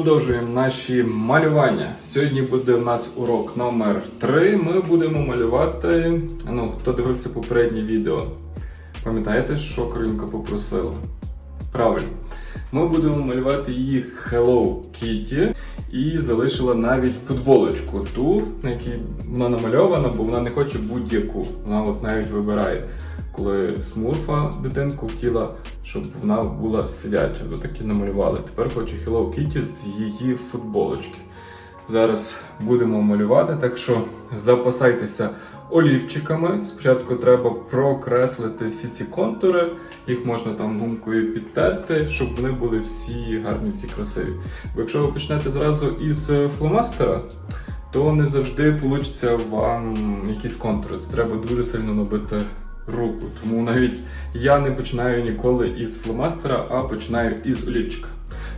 продовжуємо наші малювання. Сьогодні буде у нас урок номер 3. Ми будемо малювати. Ну, хто дивився попереднє відео, пам'ятаєте, що Кринька попросила? Правильно. Ми будемо малювати її Hello Kitty і залишила навіть футболочку ту, на якій вона намальована, бо вона не хоче будь-яку. Вона от навіть вибирає, коли смурфа дитинку хотіла, щоб вона була сидяча, то таки намалювали. Тепер хоче Hello Kitty з її футболочки. Зараз будемо малювати, так що запасайтеся олівчиками. Спочатку треба прокреслити всі ці контури, їх можна там гумкою підтерти, щоб вони були всі гарні, всі красиві. Бо якщо ви почнете зразу із е, фломастера, то не завжди вийде вам якісь контури. Це треба дуже сильно набити руку. Тому навіть я не починаю ніколи із фломастера, а починаю із олівчика.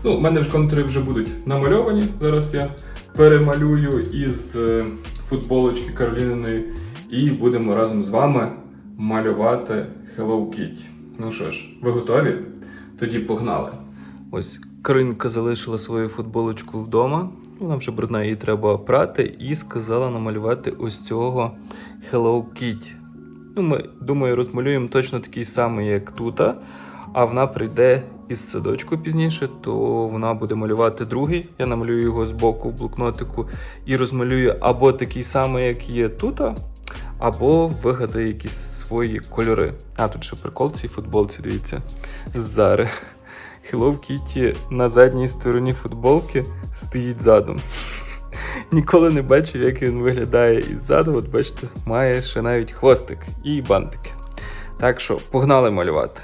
Ну, у мене ж контури вже будуть намальовані. Зараз я перемалюю із е, футболочки Кароліниної і будемо разом з вами малювати Hello Kitty. Ну що ж, ви готові? Тоді погнали. Ось Каринка залишила свою футболочку вдома. Вона вже брудна, її треба прати, і сказала намалювати ось цього Hello Kitty. Ну, ми, думаю, розмалюємо точно такий самий, як тут. А вона прийде із садочку пізніше, то вона буде малювати другий. Я намалюю його з боку в блокнотику і розмалюю або такий самий, як є тут, або вигадає якісь свої кольори. А тут ще прикол цій футболці, дивіться. Зари. Hello Kitty на задній стороні футболки стоїть задом. Ніколи не бачив, як він виглядає іззаду. От бачите, має ще навіть хвостик і бантики. Так що погнали малювати.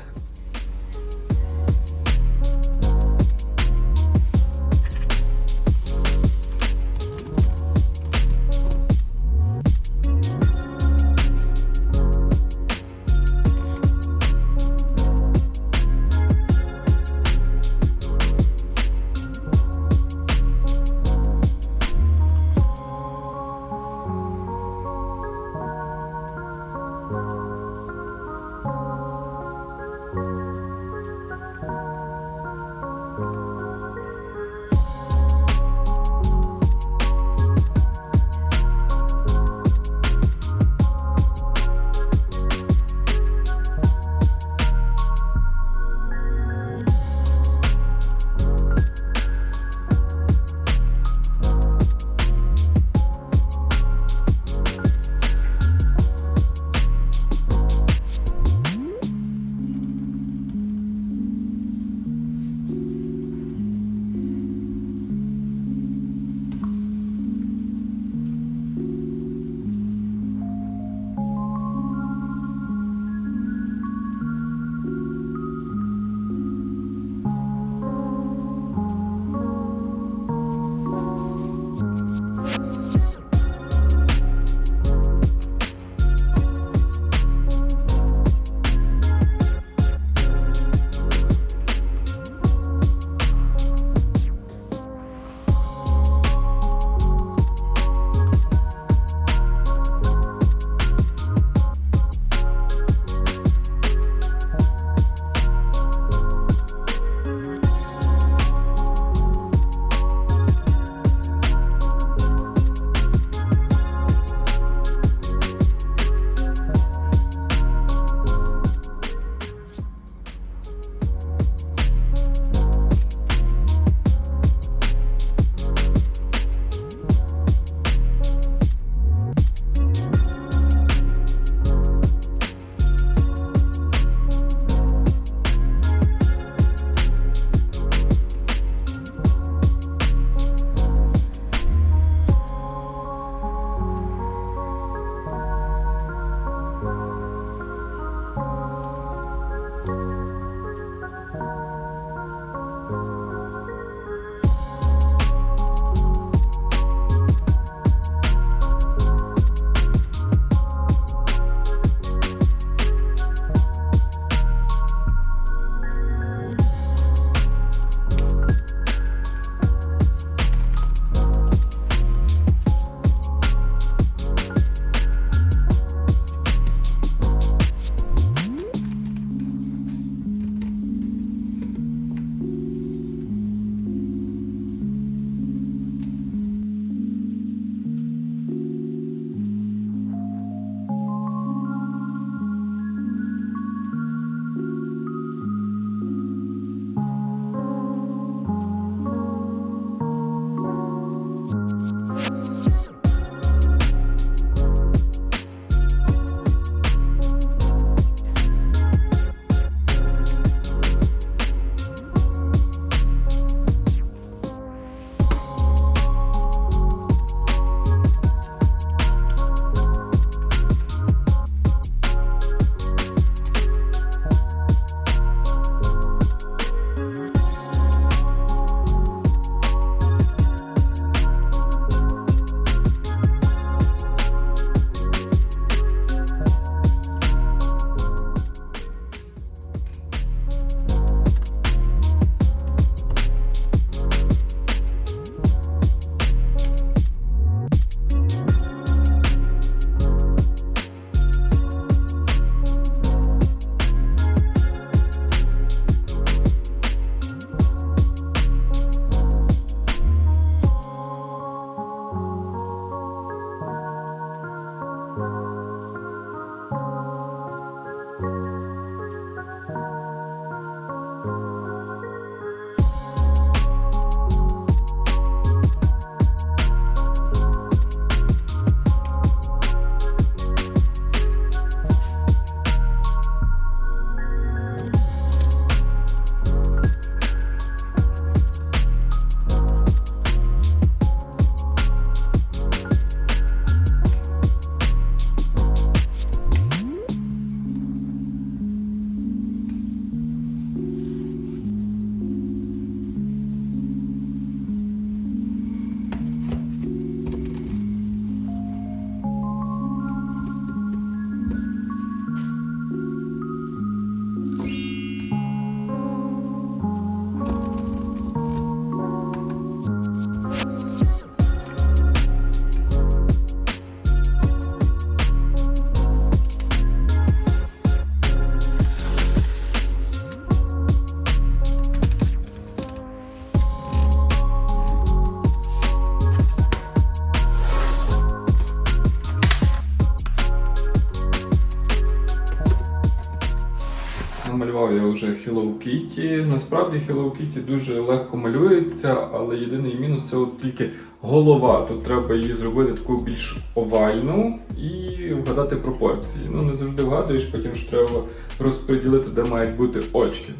Намалював я вже Hello Kitty. Насправді Hello Kitty дуже легко малюється, але єдиний мінус це от тільки голова. Тут треба її зробити таку більш овальну і вгадати пропорції. Ну не завжди вгадуєш, потім ж треба розподілити, де мають бути очки.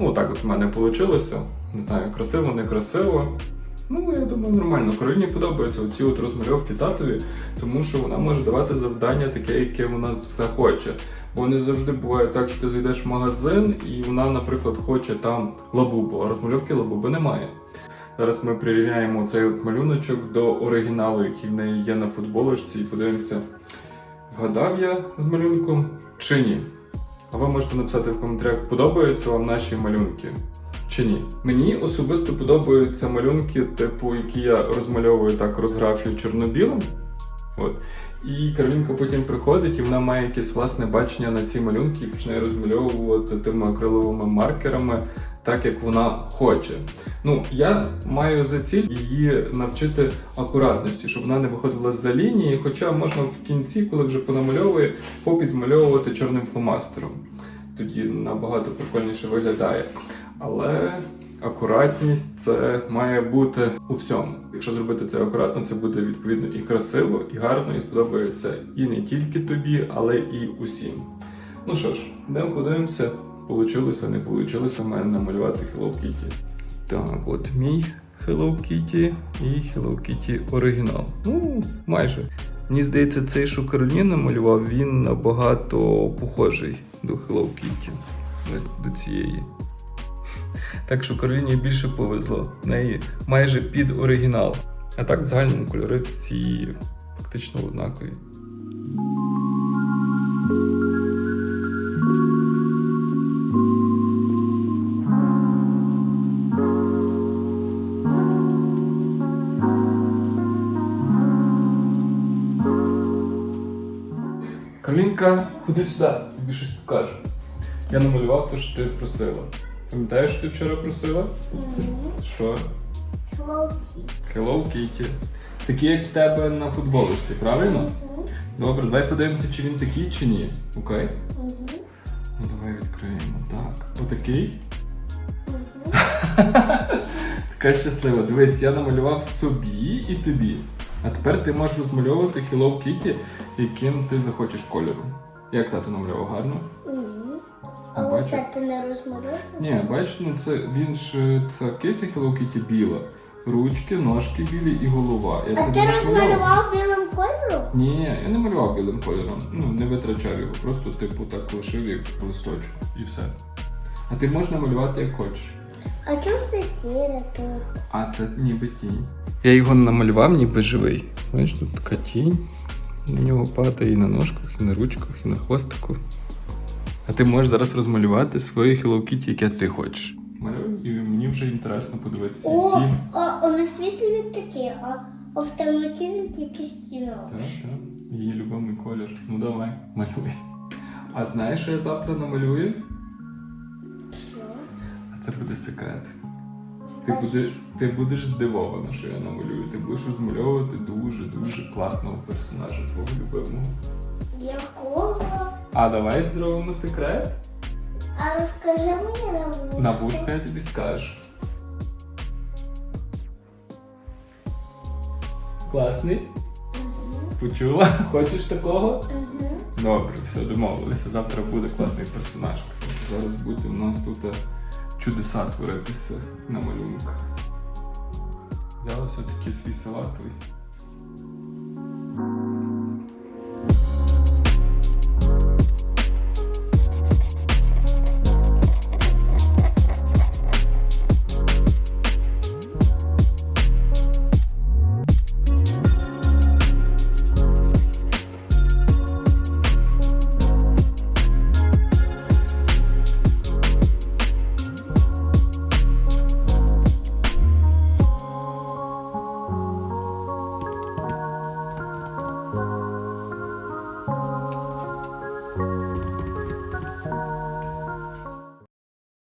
Ну, так от в мене вийшло. Не знаю, красиво, не красиво. Ну, я думаю, нормально. Кароліні подобаються оці от розмальовки татові, тому що вона може давати завдання таке, яке вона захоче. Бо не завжди буває так, що ти зайдеш в магазин і вона, наприклад, хоче там лабубу, а розмальовки лабуби немає. Зараз ми прирівняємо цей от малюночок до оригіналу, який в неї є на футболочці, і подивимося, вгадав я з малюнком чи ні. А ви можете написати в коментарях, подобаються вам наші малюнки чи ні. Мені особисто подобаються малюнки, типу, які я розмальовую так розграфію чорно-білим. От. І Каролінка потім приходить, і вона має якесь власне бачення на ці малюнки і починає розмальовувати тими акриловими маркерами, так як вона хоче. Ну, я маю за ціль її навчити акуратності, щоб вона не виходила за лінії, хоча можна в кінці, коли вже понамальовує, попідмальовувати чорним фломастером. Тоді набагато прикольніше виглядає. Але акуратність це має бути у всьому. Якщо зробити це акуратно, це буде відповідно і красиво, і гарно, і сподобається і не тільки тобі, але і усім. Ну що ж, йдемо подивимося, получилося, не получилося в мене намалювати Hello Kitty. Так, от мій Hello Kitty і Hello Kitty оригінал. Ну, майже. Мені здається, цей, що Кароліна малював, він набагато похожий до Hello Kitty. Ось до цієї. Так що Кароліні більше повезло. В неї майже під оригінал. А так в загальному кольори всі фактично однакові. Каролінка, ходи сюди, тобі щось покажу. Я намалював те, що ти просила. Пам'ятаєш, що ти вчора просила? Що? Hello Kitty. Такий, як в тебе на футболочці, правильно? Добре, давай подивимося, чи він такий, чи ні. Окей? Ну давай відкриємо. Так. Отакий. Така щаслива. Дивись, я намалював собі і тобі. А тепер ти можеш розмальовувати Hello Kitty, яким ти захочеш кольору. Як тато намалював гарно? А Бачу. оце ти не розмалював? Ні, бачиш, ну це він ж це киця Hello Kitty біла. Ручки, ножки білі і голова. Я А ти не розмалював білим кольором? Ні, я не малював білим кольором. Ну, не витрачав його, просто типу так лишив як листочок і все. А ти можеш намалювати як хочеш. А чому це сіре тут? А це ніби тінь. Я його намалював ніби живий. Бачиш, тут така тінь. На нього падає і на ножках, і на ручках, і на хвостику. А ти можеш зараз розмалювати своє Hello Kitty, яке ти хочеш. Малюй, і мені вже інтересно подивитися. О, Всім. а, а на світлі він такий, а, а в темноті він якийсь Так, інакший. так. Її любимий колір. Ну давай, малюй. А знаєш, що я завтра намалюю? Що? А це буде секрет. Ти будеш, ти будеш здивована, що я намалюю. Ти будеш розмальовувати дуже-дуже класного персонажа твого любимого. Якого? А давай зробимо секрет. А розкажи мені на вушку. На я тобі скажу. Класний? Почула? Хочеш такого? Угу. Добре, все, домовилися. Завтра буде класний персонаж. Зараз буде у нас тут чудеса творитися на малюнках. Взяли все-таки свій салатовий.